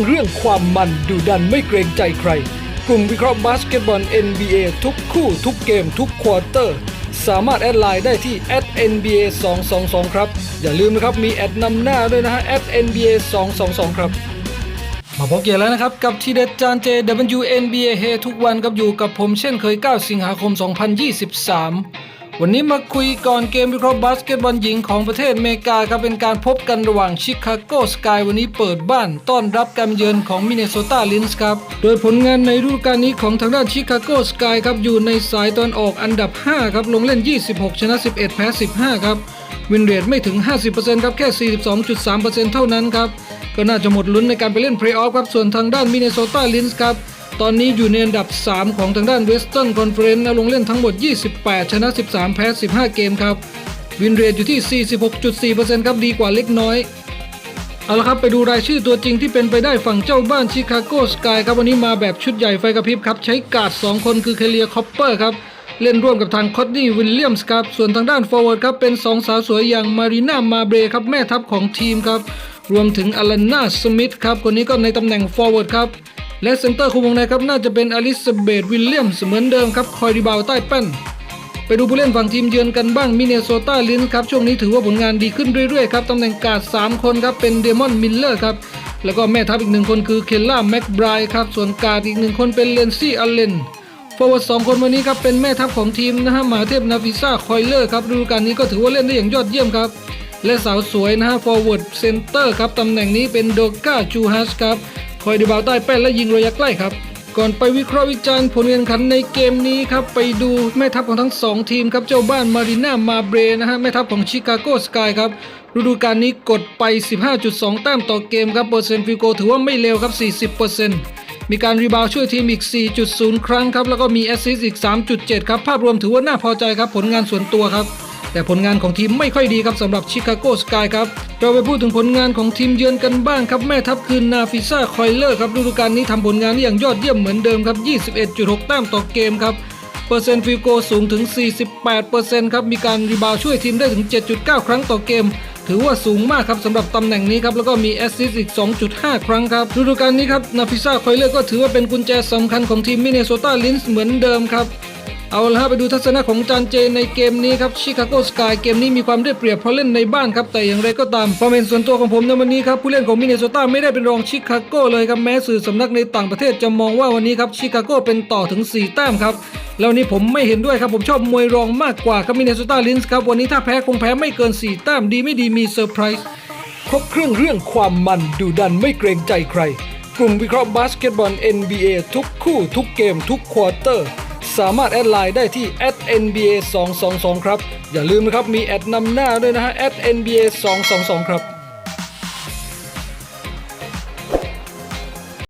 งเรื่องความมันดูดันไม่เกรงใจใคร กลุ่มวิเคราะห์บาสเกตบอล NBA ทุกคู่ทุกเกมทุกควอเตอร์ สามารถแอดไลน์ได้ที่ @nba 222ครับ อย่าลืมนะครับ มีแอดนำหน้าด้วยนะฮะ @nba 222ครับมาพบเกียแล้วนะครับ กับทีเด็ดจานเจ WNBA เฮทุกวันกับอยู่กับผมเช่นเคย 9 สิงหาคม 2023 วันนี้มาคุยก่อนเกมวิเคราะห์บาสเกตบอลหญิงของประเทศอเมริกาครับเป็นการพบกันระหว่างชิคาโกสกายวันนี้เปิดบ้านต้อนรับการเยือนของมินเนโซตาลินส์ครับ โดยผลงานในฤดูกาลนี้ของทางด้านชิคาโกสกายครับอยู่ในสายตอนออกอันดับ 5 ครับ ลงเล่น 26 ชนะ 11 แพ้ 15 ครับ วินเรทไม่ถึง 50%ครับแค่ 42.3%เท่านั้นครับ ก็น่าจะหมดลุ้นในการไปเล่นเพลย์ออฟครับส่วนทางด้านมินเนโซตาลินส์ครับ ตอนนี้อยู่ในอันดับ 3 ของทางด้านเวสเทิร์นคอนเฟอเรนซ์ลงเล่นทั้งหมด 28 ชนะ 13 แพ้ 15 เกมครับ วินเรทอยู่ที่ 46.4%ครับดีกว่าเล็กน้อย เอาละครับไปดูรายชื่อตัวจริงที่เป็นไปได้ฝั่งเจ้าบ้านชิคาโกสกายครับวันนี้มาแบบชุดใหญ่ไฟกระพริบครับ ใช้การ์ด2 คนคือเคเลียคอปเปอร์ครับเล่นร่วมกับทางคอตนี่วิลเลียมส์ครับ ส่วนทางด้านฟอร์เวิร์ดครับ เป็น2สาวสวยอย่างมารีนามาเบรครับ แม่ทัพของทีมครับ รวมถึงอลันนาสมิธครับ คนนี้ก็ในตำแหน่งฟอร์เวิร์ดครับ และเซนเตอร์คุมวงในครับน่าจะเป็นอลิซาเบธวิลเลียมเหมือนเดิมครับคอยรีบาวใต้แป้น ไปดูผู้เล่นฝั่งทีมเยือนกันบ้างมินเนโซตาลินครับช่วงนี้ถือว่าผลงานดีขึ้นเรื่อยๆครับตำแหน่งการ์ด3คนครับเป็นเดมอนมิลเลอร์ครับแล้วก็แม่ทัพอีกหนึ่งคนคือเคลล่าแม็กไบร์ทครับส่วนการ์ดอีกหนึ่งคนเป็นเลนซี่อัลเลนฟอร์เวิร์ดสองคนวันนี้ครับเป็นแม่ทัพของทีมนะฮะหมาเทพนาฟิซ่าคอยเลอร์ครับฤดูกาลนี้ก็ถือว่าเล่นได้อย่างยอดเยี่ยมครับ และสาวสวยนะฮะฟอร์เวิร์ดเซนเตอร์ครับตำแหน่งนี้เป็นโดก้าจูฮัสครับ คอยดีบาวใต้แป้นและยิงระยะใกล้ครับ ก่อนไปวิเคราะห์วิจารณ์ผลการแข่งขันในเกมนี้ครับ ไปดูแม่ทัพของทั้ง 2 ทีมครับ เจ้าบ้านมารีนามาเบรนะฮะ แม่ทัพของชิคาโกสกายครับฤดูกาลนี้กดไป 15.2 แต้มต่อเกมครับ เปอร์เซ็นต์ฟิลโกถือว่าไม่เลวครับ 40%มีการรีบาวช่วยทีมอีก 4.0 ครั้งครับ แล้วก็มีแอสซิสต์อีก 3.7 ครับ ภาพรวมถือว่าน่าพอใจครับ ผลงานส่วนตัวครับ แต่ผลงานของทีมไม่ค่อยดีครับสำหรับชิคาโกสกายครับ เราไปพูดถึงผลงานของทีมเยือนกันบ้างครับ แม่ทัพคือนาฟิซ่าคอยเลอร์ครับฤดูกาลนี้ทำผลงานได้อย่างยอดเยี่ยมเหมือนเดิมครับ 21.6 แต้มต่อเกมครับเปอร์เซ็นต์ฟิลโกสูงถึง 48%ครับมีการรีบาวด์ช่วยทีมได้ถึง 7.9 ครั้งต่อเกมถือว่าสูงมากครับสำหรับตำแหน่งนี้ครับแล้วก็มีแอสซิสต์อีก 2.5 ครั้งครับฤดูกาลนี้ครับนาฟิซ่าคอยเลอร์ก็ถือว่าเป็นกุญแจสำคัญของทีมมินเนโซตาลินส์เหมือนเดิมครับ เอาละฮะไปดูทัศนะของจานเจในเกมนี้ครับชิคาโกสกายเกมนี้มีความได้เปรียบเพราะเล่นในบ้านครับแต่อย่างไรก็ตามความเห็นส่วนตัวของผมในวันนี้ครับผู้เล่นของมินเนโซตาไม่ได้เป็นรองชิคาโกเลยครับแม้สื่อสำนักในต่างประเทศจะมองว่าวันนี้ครับชิคาโกเป็นต่อถึง 4 แต้มครับแล้วนี้ผมไม่เห็นด้วยครับผมชอบมวยรองมากกว่าครับมินเนโซตาลินส์ครับวันนี้ถ้าแพ้คงแพ้ไม่เกิน 4 แต้มดีไม่ดีมีเซอร์ไพรส์ครบเครื่องเรื่องความมันดูดันไม่เกรงใจใครกลุ่มวิเคราะห์บาสเกตบอล NBA ทุกคู่ทุกเกมทุกควอเตอร์ สามารถแอดไลน์ได้ที่ @nba 222ครับ อย่าลืมนะครับ มีแอดนำหน้าด้วยนะฮะ @nba 222ครับ